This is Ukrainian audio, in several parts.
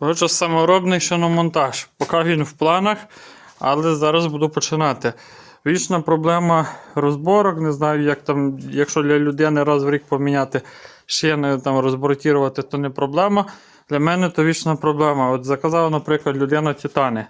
Отже, саморобний шиномонтаж. Поки він в планах, але зараз буду починати. Вічна проблема розборок. Не знаю, як там, якщо для людини раз в рік поміняти шини, там розбортувати, то не проблема. Для мене то вічна проблема. От заказала, наприклад, людина титани.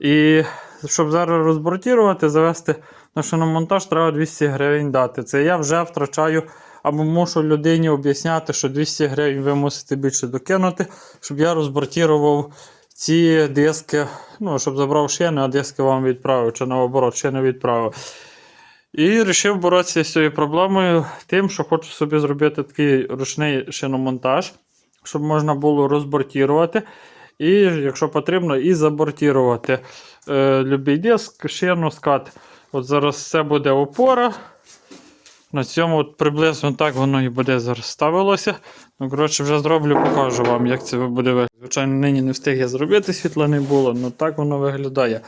І щоб зараз розбортувати, завести на шиномонтаж, треба 200 гривень дати. Це я вже втрачаю або мушу людині об'ясняти, що 200 гривень ви мусите більше докинути, щоб я розбортував ці диски, ну, щоб забрав шини, а диски вам відправив, чи наоборот, шини відправив. І вирішив боротися з цією проблемою тим, що хочу собі зробити такий ручний шиномонтаж, щоб можна було розбортувати. І, якщо потрібно, і забортувати е, любий диск, шину, скат. От зараз це буде опора. На цьому от приблизно так воно і буде зараз ставилося. Ну, коротше, вже зроблю, покажу вам, як це буде виглядати. Звичайно, нині не встиг я зробити, світла не було, але так воно виглядає.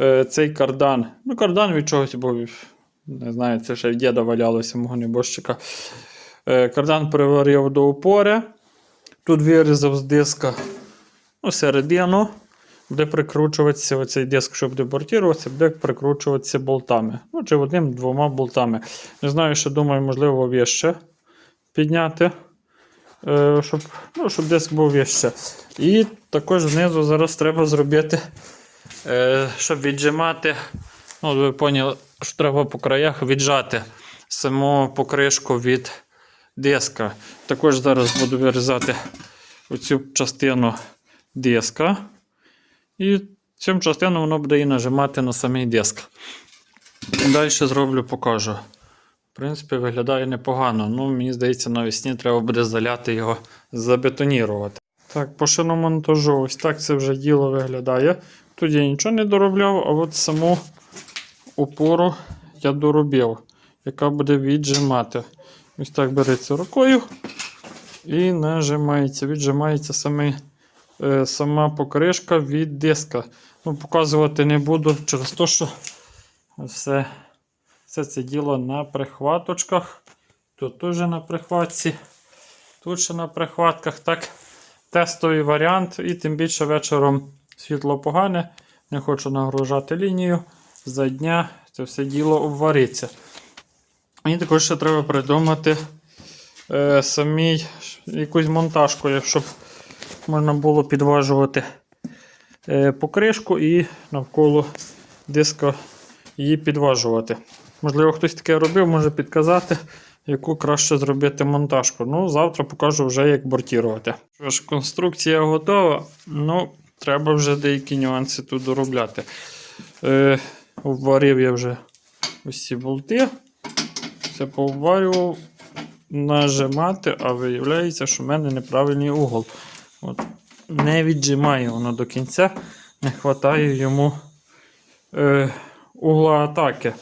Е, цей кардан. Ну, кардан від чогось був. Не знаю, це ще в діда валялося, мого небожчика. Е, кардан приварив до опори. Тут вирізав з диска ну, середину. Буде прикручуватися оцей диск, що буде бортуватися, буде прикручуватися болтами. Ну, чи одним-двома болтами. Не знаю, що думаю, можливо, вище підняти, е, щоб, ну, щоб диск був вище. І також знизу зараз треба зробити, е, щоб віджимати. Ну, ви поняли, що треба по краях віджати саму покришку від диска. Також зараз буду вирізати оцю частину диска. І цю частину воно буде і нажимати на самий диск. Далі зроблю, покажу. В принципі, виглядає непогано. Ну, мені здається, навесні треба буде заляти його, забетонірувати. Так, по шиномонтажу, ось так це вже діло виглядає. Тут я нічого не доробляв, а от саму опору я доробив, яка буде віджимати. Ось так береться рукою і нажимається. Віджимається самий е, сама покришка від диска. Ну, Показувати не буду через те, що все, все це діло на прихваточках. Тут теж на прихватці, тут ще на прихватках. Так, тестовий варіант, і тим більше вечором світло погане. Не хочу нагружати лінію. За дня це все діло обвариться. І також ще треба придумати е, самій якусь монтажку, щоб можна було підважувати е, покришку і навколо диска її підважувати. Можливо, хтось таке робив, може підказати, яку краще зробити монтажку. Ну, завтра покажу вже, як бортувати. Що ж, конструкція готова. Ну, треба вже деякі нюанси тут доробляти. Е, обварив я вже ось ці болти. Це пообварював, нажимати, а виявляється, що в мене неправильний угол. От, не віджимає воно до кінця, не вистачає йому е, угла атаки.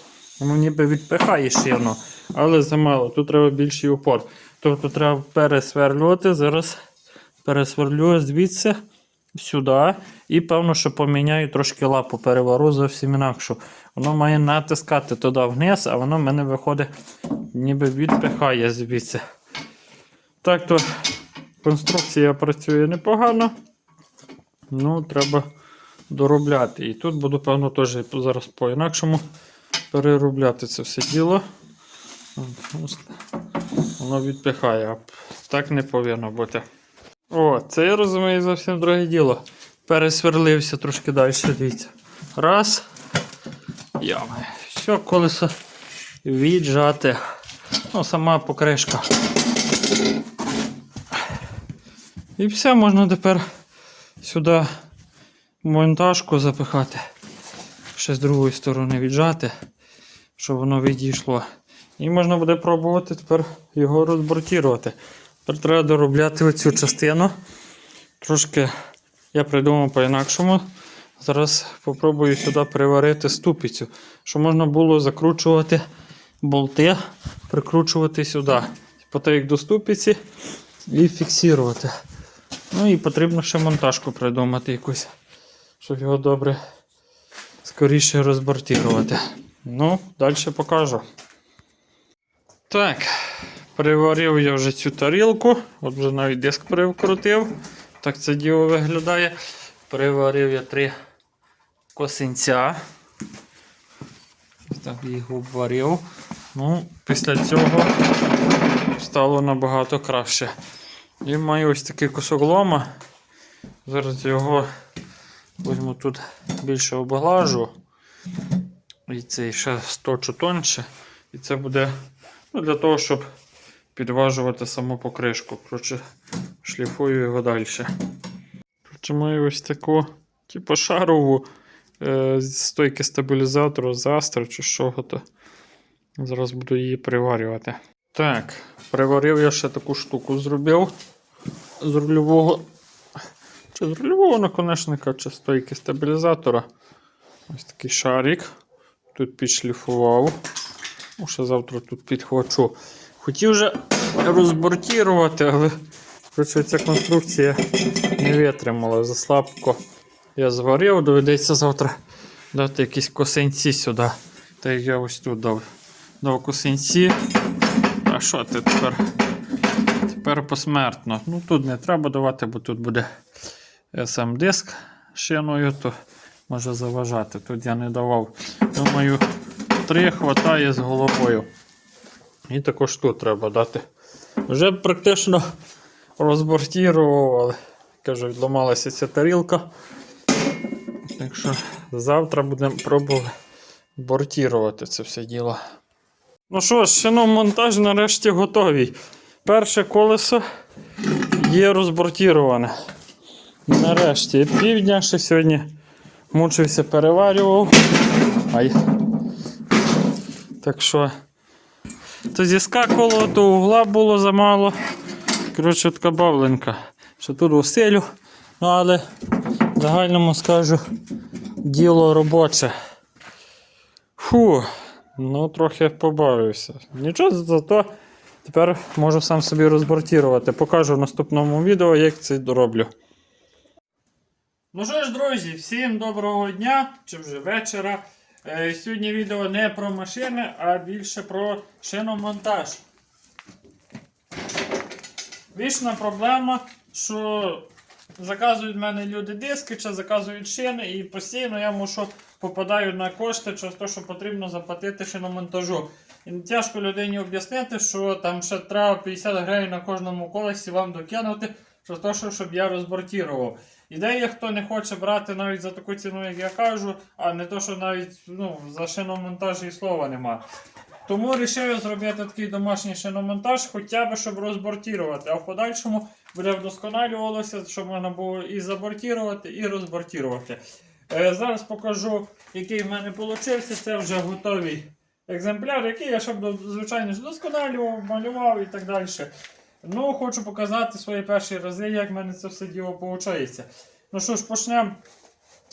Воно ніби відпихає шину, але замало. Тут треба більший упор. Тобто треба пересверлювати. Зараз пересверлюю звідси сюди. І певно, що поміняю трошки лапу, перевару зовсім інакшу. Воно має натискати туди вниз, а воно в мене виходить, ніби відпихає звідси. Так то конструкція працює непогано. Ну, треба доробляти. І тут буду, певно, теж зараз по-інакшому переробляти це все діло. Воно відпихає, так не повинно бути. О, це я розумію зовсім друге діло. Пересверлився трошки далі, дивіться. Раз. Ями. Все, колесо віджати. Ну, сама покришка. І все, можна тепер сюди монтажку запихати. Ще з другої сторони віджати, щоб воно відійшло. І можна буде пробувати тепер його розбортувати. Тепер треба доробляти оцю частину. Трошки я придумав по-інакшому. Зараз спробую сюди приварити ступицю, щоб можна було закручувати болти, прикручувати сюди. По так як до ступиці і фіксувати. Ну і потрібно ще монтажку придумати якусь, щоб його добре скоріше розбортувати. Ну, далі покажу. Так, приварив я вже цю тарілку, от вже навіть диск привкрутив. Так це діло виглядає. Приварив я три косинця. Так їх обварив. Ну, після цього стало набагато краще. І маю ось такий кусок лома. Зараз його візьму тут більше обглажу. І цей ще сточу тонше. І це буде ну, для того, щоб підважувати саму покришку. Коротше, шліфую його далі. Коротше, маю ось таку, типу, шарову е, стойки стабілізатору з чи що то. Зараз буду її приварювати. Так, приварив я ще таку штуку зробив з рульового. Чи з рульового наконечника, чи стойки стабілізатора. Ось такий шарик. Тут підшліфував. Ну, ще завтра тут підхвачу. Хотів вже розбортірувати, але коротше, ця конструкція не витримала заслабко. Я зварив, доведеться завтра дати якісь косинці сюди. Як я ось тут дав. Дав косинці. А що ти тепер? Тепер посмертно. Ну тут не треба давати, бо тут буде сам диск шиною, то може заважати. Тут я не давав. Думаю, три хватає з головою. І також тут треба дати. Вже практично розбортірував, але кажу, відламалася ця тарілка. Так що завтра будемо пробувати бортірувати це все діло. Ну що ж, шиномонтаж нарешті готовий. Перше колесо є розбортіроване. Нарешті півдня ще сьогодні мучився, переварював. Ай. Так що то зіскакувало, то угла було замало. Коротше, така бавленька. Що тут усилю. Ну, але в загальному скажу, діло робоче. Фу, ну трохи побавився. Нічого, зато тепер можу сам собі розбортувати. Покажу в наступному відео, як це дороблю. Ну що ж, друзі, всім доброго дня чи вже вечора. Е, Сьогодні відео не про машини, а більше про шиномонтаж. Вічна проблема, що заказують в мене люди диски чи заказують шини, і постійно я мушу попадаю на кошти через те, що потрібно заплатити шиномонтажу. І тяжко людині об'яснити, що там ще треба 50 гривень на кожному колесі вам докинути, через те, що щоб я розбортірував. Ідея, хто не хоче брати навіть за таку ціну, як я кажу, а не то, що навіть ну, за шиномонтаж і слова нема. Тому вирішив я зробити такий домашній шиномонтаж, хоча б щоб розбортірувати, а в подальшому буде вдосконалювалося, щоб можна було і забортірувати, і розбортірувати. Е, зараз покажу, який в мене вийшов. Це вже готовий екземпляр, який я щоб звичайно ж досконалював, малював і так далі. Ну, хочу показати свої перші рази, як в мене це все діло виходить. Ну що ж, почнемо.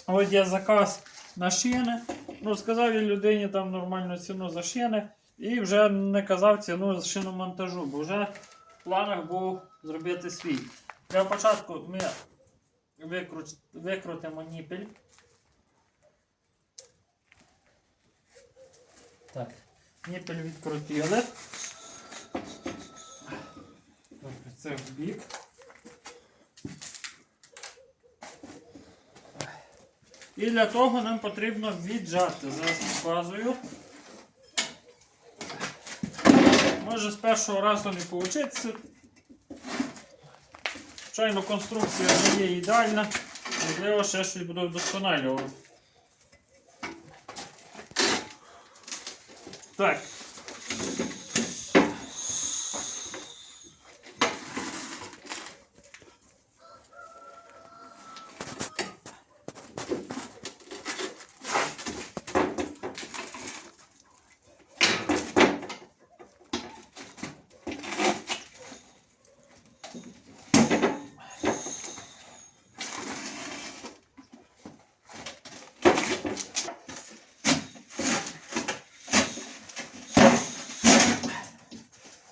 От є заказ на шини. Ну, сказав я людині там нормальну ціну за шини. І вже не казав ціну з шиномонтажу, бо вже в планах був зробити свій. Для початку ми викрут... викрутимо ніпель. Так, ніпель відкрутили. Це в бік. І для того нам потрібно віджати. Зараз показую. Може з першого разу не вийде. Звичайно, конструкція не є ідеальна, можливо, ще щось буду вдосконалювати. Так.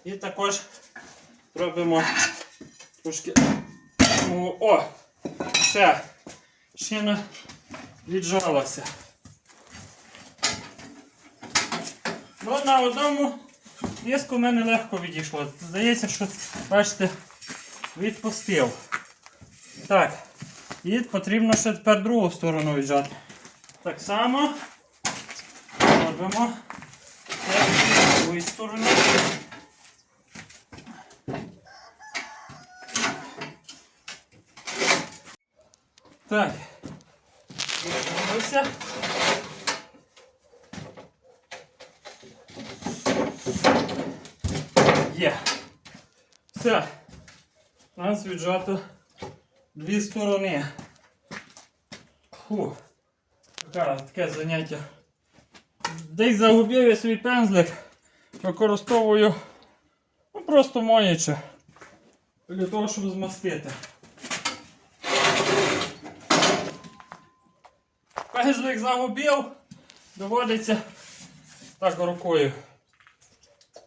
І також робимо трошки. О! Все. Шина віджалася. Ну, на одному диску в мене легко відійшло. Здається, що, бачите, відпустив. Так. І потрібно ще тепер другу сторону віджати. Так само робимо з другої сторони. Так. Витягнувся. Є. Все. У нас віджато дві сторони. Фу. Така, таке заняття. Десь загубив я свій пензлик. Використовую ну, просто моюче. Для того, щоб змастити. Пензлик загубив, доводиться так рукою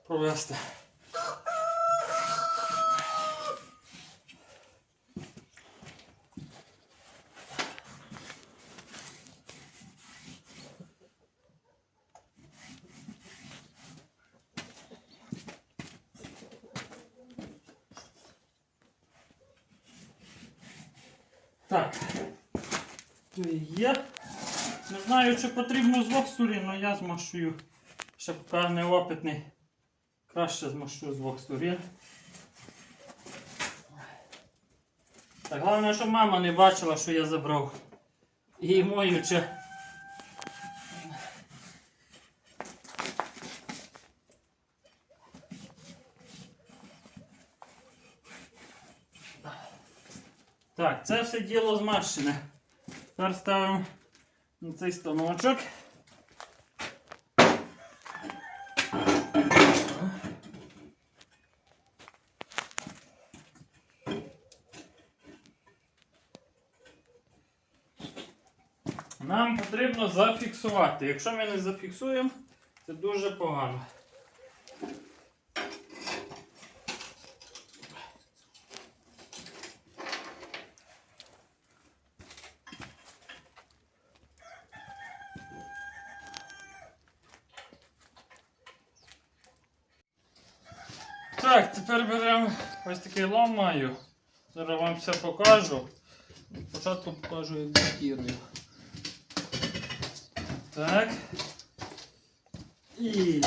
провести. Так. Є. Не знаю, чи потрібно з двох сторін, але я змашую. Ще поки опитний. Краще змашу з двох сторін. Так, головне, щоб мама не бачила, що я забрав. І моючи. Так, це все діло змащене. Тепер ставимо на цей станочок. Нам потрібно зафіксувати. Якщо ми не зафіксуємо, це дуже погано. Так, тепер беремо ось такий лом маю. Зараз вам все покажу. Спочатку покажу, як блокірую. Так. І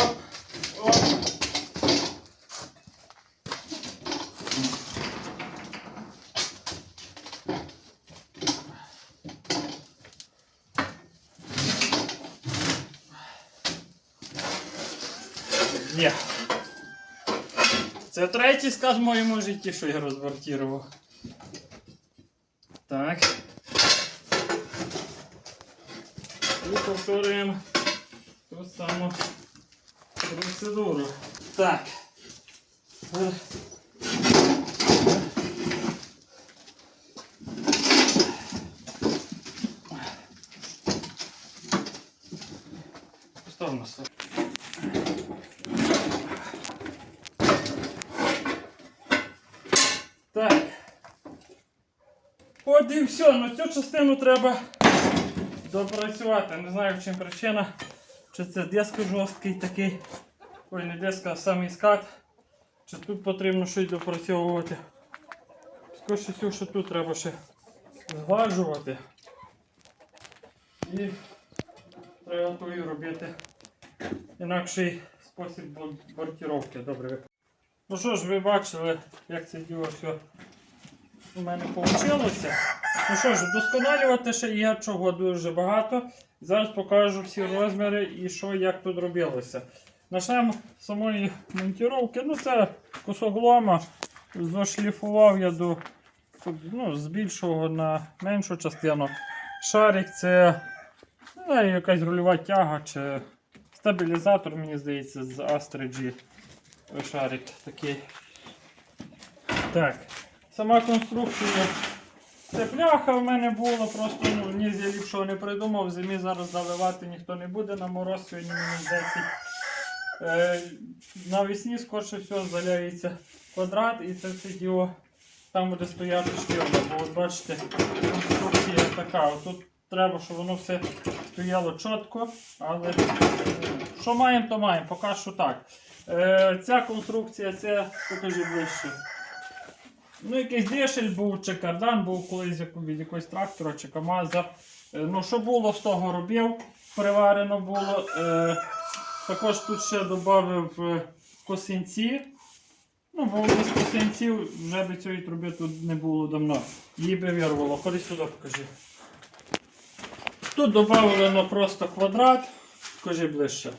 оп, оп. Є. Це третій сказ в моєму житті, що я розбортірував. Так. І повторюємо ту саму процедуру. Так. Е. Постав на себе. Так. От і все, ну цю частину треба допрацювати. Не знаю в чим причина. Чи це диск жорсткий такий. Ой, не диск, а самий скат. Чи тут потрібно щось допрацьовувати. Скоріше що тут треба ще зглажувати. І треба тою робити інакший спосіб бортіровки. Добре. Ну що ж, ви бачили, як це діло все у мене вийшло. Ну що ж, вдосконалювати ще є чого дуже багато. Зараз покажу всі розміри і що як тут робилося. Почнемо з самої монтіровки. Ну це кусок лома. Зашліфував я до ну, з більшого на меншу частину. Шарик це знаю, якась рульова тяга чи стабілізатор, мені здається, з Astra G. Шарик такий. Так. Сама конструкція. Це пляха в мене було, просто ну, ні я ліпшого не придумав. Зимі зараз заливати ніхто не буде на мороз, сьогодні мінус 10. Е, навесні скорше всього заляється квадрат і це все діло там буде стояти шкірка. Бо от бачите, конструкція така. Тут треба, щоб воно все стояло чітко, але е, що маємо, то маємо. Поки що так. Е, ця конструкція, це покажи ближче. Ну, якийсь дешель був, чи кардан був колись від якогось трактора чи КАМАЗа. Е, Ну, що було, з того робив, приварено було. Е, також тут ще додав е, косинці. Ну, бо без косинців вже би цієї труби тут не було давно. Її би вирвало. Ходи сюди покажи. Тут додано просто квадрат. Покажи ближче.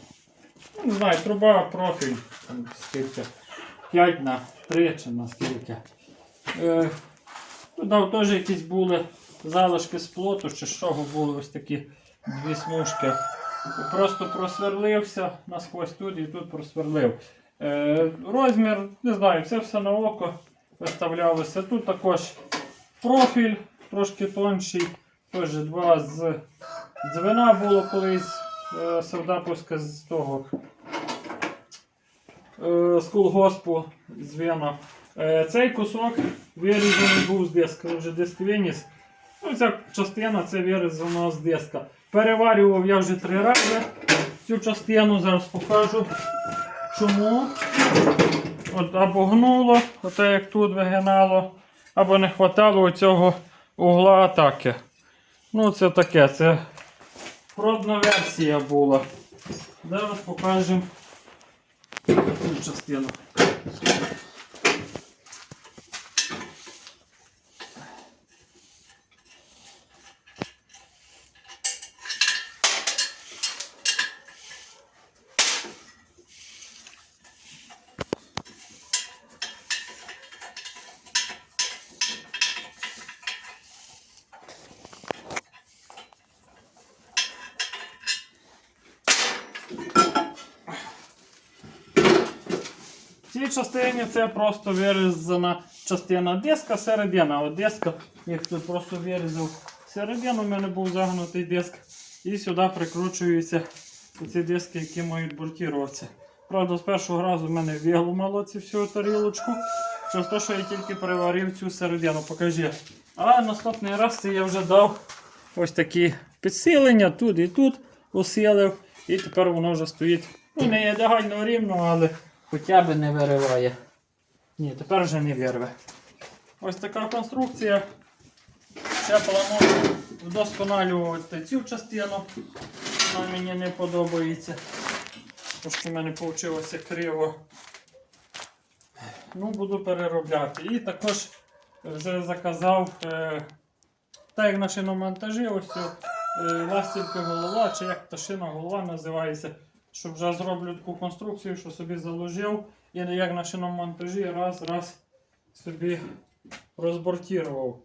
Ну, не знаю, труба профіль. Там скільки. 5 на 3 чи на скільки. Е, теж якісь були залишки з плоту, чи з чого були ось такі дві смужки. Просто просверлився насквозь тут і тут просверлив. Е, розмір, не знаю, це все на око виставлялося. Тут також профіль трошки тонший. Теж два з дзвена було колись е, з того е, з колгоспу з Вена. Е, цей кусок вирізаний був з диска, вже диск виніс. Ну, ця частина це вирізано з диска. Переварював я вже три рази. Цю частину зараз покажу. Чому? От або гнуло, оте як тут вигинало, або не хватало оцього угла атаки. Ну, це таке, це пробна версія була. Зараз покажемо цю частину. Частині це просто вирізана частина диска, середина. От диска, як тут просто вирізав середину, в мене був загнутий диск. І сюди прикручуються ці диски, які мають бортіруватися. Правда, з першого разу в мене виглумало цю всю тарілочку. Через те, що я тільки переварив цю середину, покажи. А наступний раз це я вже дав ось такі підсилення тут і тут усилив. І тепер воно вже стоїть. Ну, не ідеально рівно, але хоча б не вириває. Ні, тепер вже не вирве. Ось така конструкція. Ще планую вдосконалювати цю частину. Вона мені не подобається. Трошки в мене вийшло криво. Ну, буду переробляти. І також вже заказав, е, так як на шиномонтажі, ось е, ластівка голова, чи як пташина голова називається, щоб вже зроблю таку конструкцію, що собі заложив. І як на шиномонтажі раз, раз собі розбортірував.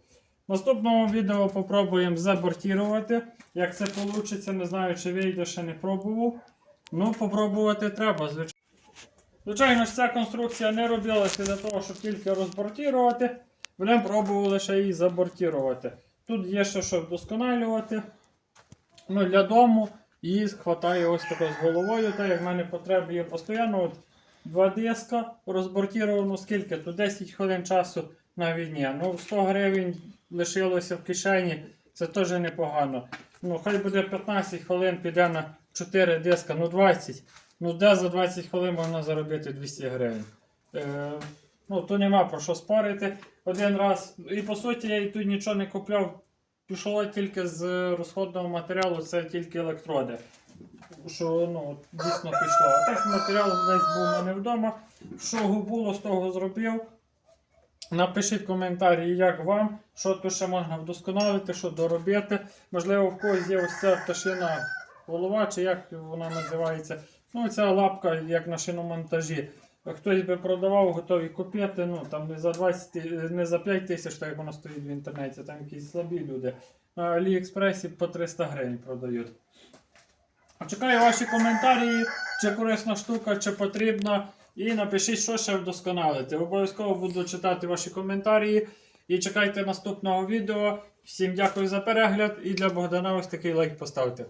В наступному відео попробуємо забортірувати. Як це вийде, не знаю, чи вийде, ще не пробував. Ну, попробувати треба, звичайно. Звичайно ж, ця конструкція не робилася для того, щоб тільки розбортірувати. Будемо пробували ще її забортірувати. Тут є ще що вдосконалювати. Ну, для дому її хватає ось тако з головою. Так як в мене потреби є постійно. От два диска розбортіровано скільки? То 10 хвилин часу на війні. Ну, 100 гривень лишилося в кишені. Це теж непогано. Ну, хай буде 15 хвилин, піде на 4 диска, ну 20. Ну, де за 20 хвилин можна заробити 200 гривень. Е, ну, то нема про що спорити. Один раз. І по суті я і тут нічого не купляв. Пішло тільки з розходного матеріалу, це тільки електроди. Що ну, дійсно пішло. А так матеріал десь був у мене вдома. Що було, з того зробив. Напишіть коментарі, як вам, що тут ще можна вдосконалити, що доробити. Можливо, в когось є ось ця пташина голова, чи як вона називається. Ну, ця лапка, як на шиномонтажі. Хтось би продавав, готові купити, ну там не за 20, не за 5 тисяч, так як воно стоїть в інтернеті, там якісь слабі люди. На Аліекспресі по 300 гривень продають. Чекаю ваші коментарі, чи корисна штука, чи потрібна. І напишіть, що ще вдосконалити. Обов'язково буду читати ваші коментарі. І чекайте наступного відео. Всім дякую за перегляд і для Богдана ось такий лайк поставте.